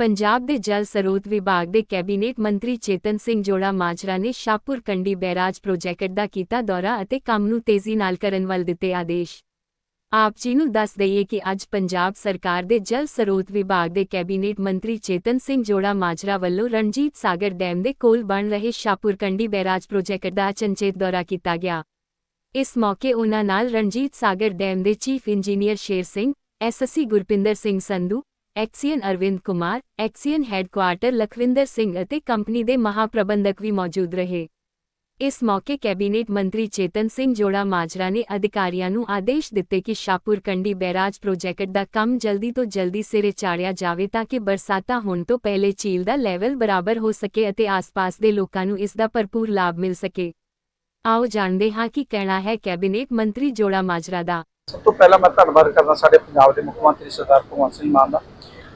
ਪੰਜਾਬ ਦੇ ਜਲ ਸਰੋਤ ਵਿਭਾਗ ਦੇ ਕੈਬਨਿਟ ਮੰਤਰੀ ਚੇਤਨ ਸਿੰਘ ਜੋੜਾ ਮਾਜਰਾ ਨੇ ਸ਼ਾਹਪੁਰ ਕੰਡੀ ਬੈਰਾਜ ਪ੍ਰੋਜੈਕਟ ਦਾ ਕੀਤਾ ਦੌਰਾ ਅਤੇ ਕੰਮ ਨੂੰ ਤੇਜ਼ੀ ਨਾਲ ਕਰਨ ਵੱਲ ਦਿੱਤੇ ਆਦੇਸ਼। ਆਪ ਜੀ ਨੂੰ ਦੱਸ ਦਈਏ ਕਿ ਅੱਜ ਪੰਜਾਬ ਸਰਕਾਰ ਦੇ ਜਲ ਸਰੋਤ ਵਿਭਾਗ ਦੇ ਕੈਬਨਿਟ ਮੰਤਰੀ ਚੇਤਨ ਸਿੰਘ ਜੋੜਾ ਮਾਜਰਾ ਵੱਲੋਂ ਰਣਜੀਤ ਸਾਗਰ ਡੈਮ ਦੇ ਕੋਲ ਬਣ ਰਹੇ ਸ਼ਾਹਪੁਰ ਕੰਡੀ ਬੈਰਾਜ ਪ੍ਰੋਜੈਕਟ ਦਾ ਅਚਨਚੇਤ ਦੌਰਾ ਕੀਤਾ ਗਿਆ। ਇਸ ਮੌਕੇ ਉਹਨਾਂ ਨਾਲ ਰਣਜੀਤ ਸਾਗਰ ਡੈਮ ਦੇ chief engineer Sher Singh SSC Gurpinder Singh Sandhu XEN Arvind Kumar XEN headquarter Lakhvinder Singh ਅਤੇ ਕੰਪਨੀ ਦੇ ਮਹਾਪ੍ਰਬੰਧਕ ਵੀ ਮੌਜੂਦ ਰਹੇ। ਇਸ ਮੌਕੇ ਕੈਬਨਿਟ ਮੰਤਰੀ ਚੇਤਨ ਸਿੰਘ ਜੋੜਾ ਮਾਜਰਾ ਨੇ ਅਧਿਕਾਰੀਆਂ ਨੂੰ ਆਦੇਸ਼ ਦਿੱਤੇ ਕਿ ਸ਼ਾਹਪੁਰ ਕੰਡੀ ਬੈਰਾਜ ਪ੍ਰੋਜੈਕਟ ਦਾ ਕੰਮ ਜਲਦੀ ਤੋਂ ਜਲਦੀ ਸਿਰੇ ਚਾੜਿਆ ਜਾਵੇ ਤਾਂ ਕਿ ਬਰਸਾਤਾਂ ਹੋਣ ਤੋਂ ਪਹਿਲੇ ਝੀਲ ਦਾ ਲੈਵਲ ਬਰਾਬਰ ਹੋ ਸਕੇ ਅਤੇ ਆਸ-ਪਾਸ ਦੇ ਲੋਕਾਂ ਨੂੰ ਇਸ ਦਾ ਭਰਪੂਰ ਲਾਭ ਮਿਲ ਸਕੇ। ਆਓ ਜਾਣਦੇ ਹਾਂ ਕੀ ਕਹਿਣਾ ਹੈ ਕੈਬਨਿਟ ਮੰਤਰੀ ਜੋੜਾ ਮਾਜਰਾ ਦਾ। ਸਭ ਤੋਂ ਪਹਿਲਾਂ ਮੈਂ ਧੰਨਵਾਦ ਕਰਦਾ ਸਾਡੇ ਪੰਜਾਬ ਦੇ ਮੁੱਖ ਮੰਤਰੀ ਸਰਦਾਰ ਭਗਵੰਤ ਸਿੰਘ ਮਾਨ ਦਾ।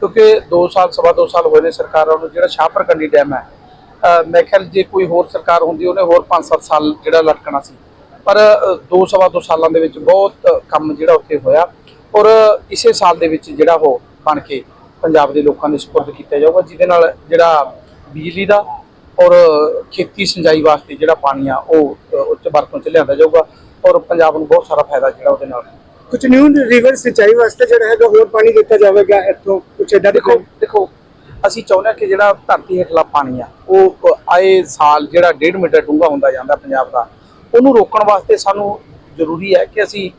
ਕਿਉਂਕਿ 2 ਸਾਲ, ਸਵਾ 2 ਸਾਲ ਹੋਏ ਨੇ ਸਰਕਾਰਾਂ ਨੂੰ ਜਿਹੜਾ ਸ਼ਾਹਪੁਰ ਕੰਡੀ ਡੈਮ ਹੈ ਮੈਂ ਖਿਆਲ ਜੇ ਕੋਈ ਹੋਰ ਸਰਕਾਰ ਹੁੰਦੀ, ਉਹਨੇ ਹੋਰ 5-7 ਸਾਲ ਜਿਹੜਾ ਲਟਕਣਾ ਸੀ। ਪਰ 2 ਸਵਾ 2 ਸਾਲਾਂ ਦੇ ਵਿੱਚ ਬਹੁਤ ਕੰਮ ਜਿਹੜਾ ਉੱਥੇ ਹੋਇਆ। ਔਰ ਇਸੇ ਸਾਲ ਦੇ ਵਿੱਚ ਜਿਹੜਾ ਉਹ ਬਣ ਕੇ ਪੰਜਾਬ ਦੇ ਲੋਕਾਂ ਦੇ ਸਪੁਰਦ ਕੀਤਾ ਜਾਊਗਾ, ਜਿਹਦੇ ਨਾਲ ਜਿਹੜਾ ਬਿਜਲੀ ਦਾ ਔਰ ਖੇਤੀ ਸਿੰਜਾਈ ਵਾਸਤੇ ਜਿਹੜਾ ਪਾਣੀ ਆ, ਉਹ ਉੱਚ ਵਰਤੋਂ ਚ ਲਿਆਂਦਾ ਜਾਊਗਾ। ਔਰ ਪੰਜਾਬ ਨੂੰ ਬਹੁਤ ਸਾਰਾ ਫਾਇਦਾ ਜਿਹੜਾ ਉਹਦੇ ਨਾਲ। ਕੁਝ ਨਿਊ ਰਿਵਰ ਸਿੰਚਾਈ ਵਾਸਤੇ ਜਿਹੜਾ ਹੈਗਾ, ਹੋਰ ਪਾਣੀ ਦਿੱਤਾ ਜਾਵੇਗਾ ਇੱਥੋਂ। ਕੁਝ ਇਦਾਂ ਦੇਖੋ ਦੇਖੋ ਅਸੀਂ ਚਾਹੁੰਦੇ ਹਾਂ ਕਿ ਜਿਹੜਾ ਧਰਤੀ ਹੇਠਲਾ ਪਾਣੀ ਆ, ਉਹ ਆਏ ਸਾਲ ਜਿਹੜਾ 1.5 ਮੀਟਰ ਡੂੰਘਾ ਹੁੰਦਾ ਜਾਂਦਾ ਪੰਜਾਬ ਦਾ, ਉਹਨੂੰ ਰੋਕਣ ਵਾਸਤੇ ਸਾਨੂੰ ਜ਼ਰੂਰੀ ਹੈ ਕਿ ਅਸੀਂ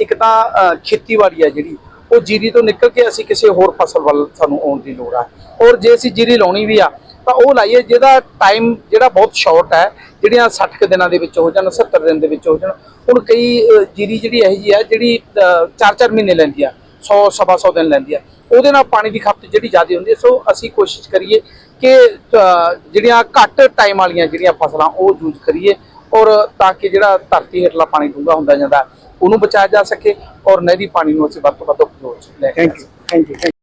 ਇੱਕ ਤਾਂ ਖੇਤੀਬਾੜੀ ਆ ਜਿਹੜੀ, ਉਹ ਜੀਰੀ ਤੋਂ ਨਿਕਲ ਕੇ ਅਸੀਂ ਕਿਸੇ ਹੋਰ ਫਸਲ ਵੱਲ ਸਾਨੂੰ ਆਉਣ ਦੀ ਲੋੜ ਆ। ਔਰ ਜੇ ਅਸੀਂ ਜੀਰੀ ਲਾਉਣੀ ਵੀ ਆ, ਤਾਂ ਉਹ ਲਾਈਏ ਜਿਹਦਾ ਟਾਈਮ ਜਿਹੜਾ ਬਹੁਤ ਸ਼ਾਰਟ ਹੈ, ਜਿਹੜੀਆਂ 60 ਕੁ ਦਿਨਾਂ ਦੇ ਵਿੱਚ ਹੋ ਜਾਣ 70 ਦਿਨ ਦੇ ਵਿੱਚ ਹੋ ਜਾਣ, ਹੁਣ ਕਈ ਜੀਰੀ ਜਿਹੜੀ ਇਹੋ ਜੀ ਹੈ, ਜਿਹੜੀ 4-4 ਮਹੀਨੇ ਲੈਂਦੀ ਆ। 100 ਸਵਾ 100 ਦਿਨ ਲੈਂਦੀ ਹੈ ਉਹਦੇ ਨਾਲ ਪਾਣੀ ਦੀ ਖਪਤ ਜਿਹੜੀ ਜ਼ਿਆਦਾ ਹੁੰਦੀ ਹੈ ਸੋ ਅਸੀਂ ਕੋਸ਼ਿਸ਼ ਕਰੀਏ ਕਿ ਜਿਹੜੀਆਂ ਘੱਟ ਟਾਈਮ ਵਾਲੀਆਂ ਜਿਹੜੀਆਂ ਫਸਲਾਂ, ਉਹ ਯੂਜ਼ ਕਰੀਏ ਔਰ ਤਾਂ ਕਿ ਜਿਹੜਾ ਧਰਤੀ ਹੇਠਲਾ ਪਾਣੀ ਡੂੰਘਾ ਹੁੰਦਾ ਜਾਂਦਾ, ਉਹਨੂੰ ਬਚਾਇਆ ਜਾ ਸਕੇ ਔਰ ਨਹਿਰੀ ਪਾਣੀ ਨੂੰ ਅਸੀਂ ਵੱਧ ਤੋਂ ਵੱਧ ਉਪਯੋਗ 'ਚ ਲੈ ਕੇ ਥੈਂਕ ਯੂ ਥੈਂਕ ਯੂ